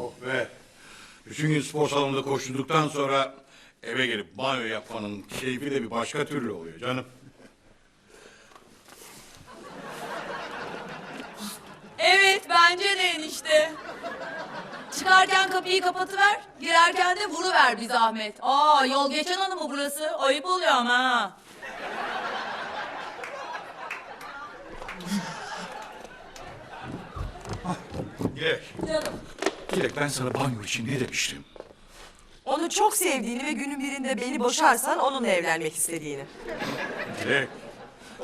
Oh be. Bütün gün spor salonunda koşturduktan sonra eve gelip banyo yapmanın keyfi de bir başka türlü oluyor canım. Evet bence de enişte. Çıkarken kapıyı kapatıver, girerken de vuruver bir zahmet. Aa yol geçen hanı mı burası? Ayıp oluyor ama ha. Dilek. Canım. Dilek ben sana banyo için ne demiştim? Onu çok sevdiğini ve günün birinde beni boşarsan onunla evlenmek istediğini. Dilek.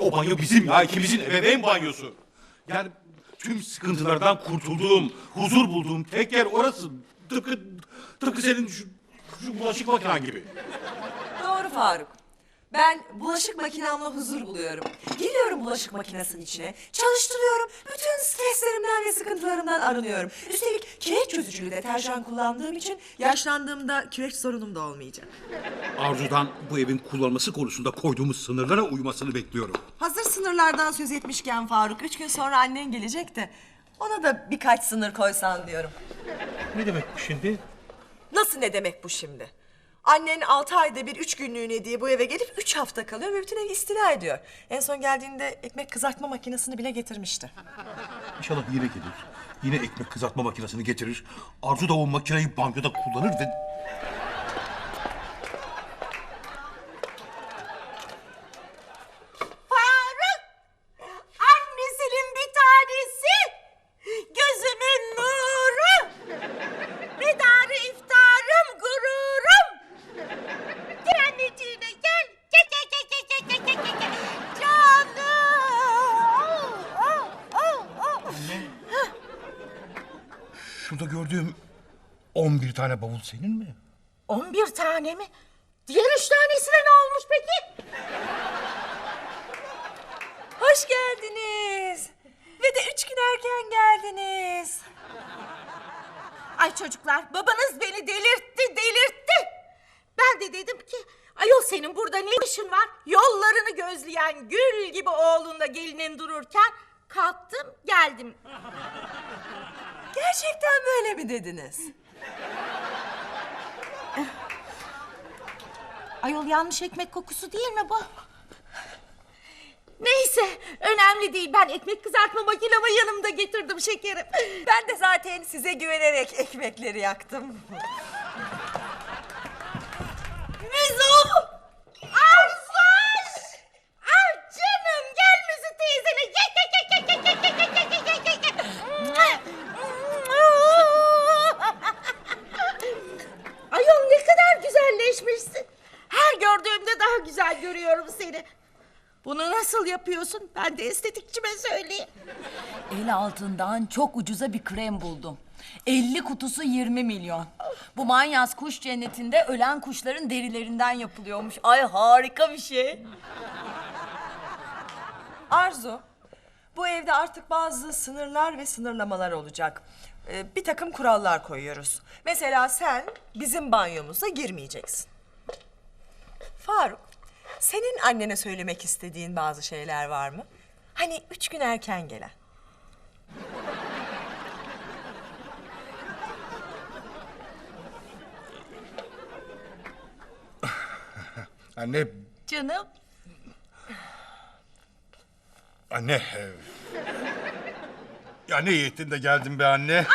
O banyo bizim ya ikimizin ebeveyn banyosu. Yani tüm sıkıntılardan kurtulduğum, huzur bulduğum tek yer orası. Tıpkı, tıpkı senin şu, şu bulaşık makinen gibi. Doğru Faruk. Ben bulaşık makinamla huzur buluyorum. Giriyorum bulaşık makinesinin içine, çalıştırıyorum. Bütün streslerimden ve sıkıntılarımdan arınıyorum. Üstelik kireç çözücülü deterjan kullandığım için yaşlandığımda kireç sorunum da olmayacak. Arzu'dan bu evin kullanılması konusunda koyduğumuz sınırlara uymasını bekliyorum. Hazır sınırlardan söz etmişken Faruk, üç gün sonra annen gelecek de ona da birkaç sınır koysan diyorum. Ne demek bu şimdi? Nasıl ne demek bu şimdi? Annen altı ayda bir üç günlüğüne diye bu eve gelip üç hafta kalıyor ve bütün evi istila ediyor. En son geldiğinde ekmek kızartma makinesini bile getirmişti. İnşallah yine gelir. Yine ekmek kızartma makinesini getirir. Arzu da o makineyi banyoda kullanır ve... Şurada gördüğüm 11 tane bavul senin mi? On bir tane mi? Diğer üç tanesine ne olmuş peki? Hoş geldiniz. Ve de üç gün erken geldiniz. Ay çocuklar babanız beni delirtti delirtti. Ben de dedim ki ayol senin burada ne işin var? Yollarını gözleyen gül gibi oğlunla gelinin dururken kalktım geldim. Gerçekten böyle mi dediniz? Ayol yanlış ekmek kokusu değil mi bu? Neyse önemli değil ben ekmek kızartma makinamı yanımda getirdim şekerim. Ben de zaten size güvenerek ekmekleri yaktım. Güzel görüyorum seni. Bunu nasıl yapıyorsun? Ben de estetikçime söyleyeyim. El altından çok ucuza bir krem buldum. 50 kutusu 20 milyon. Bu manyas kuş cennetinde ölen kuşların derilerinden yapılıyormuş. Ay harika bir şey. Arzu, bu evde artık bazı sınırlar ve sınırlamalar olacak. Ee, bir takım kurallar koyuyoruz. Mesela sen bizim banyomuza girmeyeceksin. Faruk, senin annene söylemek istediğin bazı şeyler var mı? Hani üç gün erken gelen. Anne, Canım. anne. e, Ya ne iyi ettin de geldin be anne.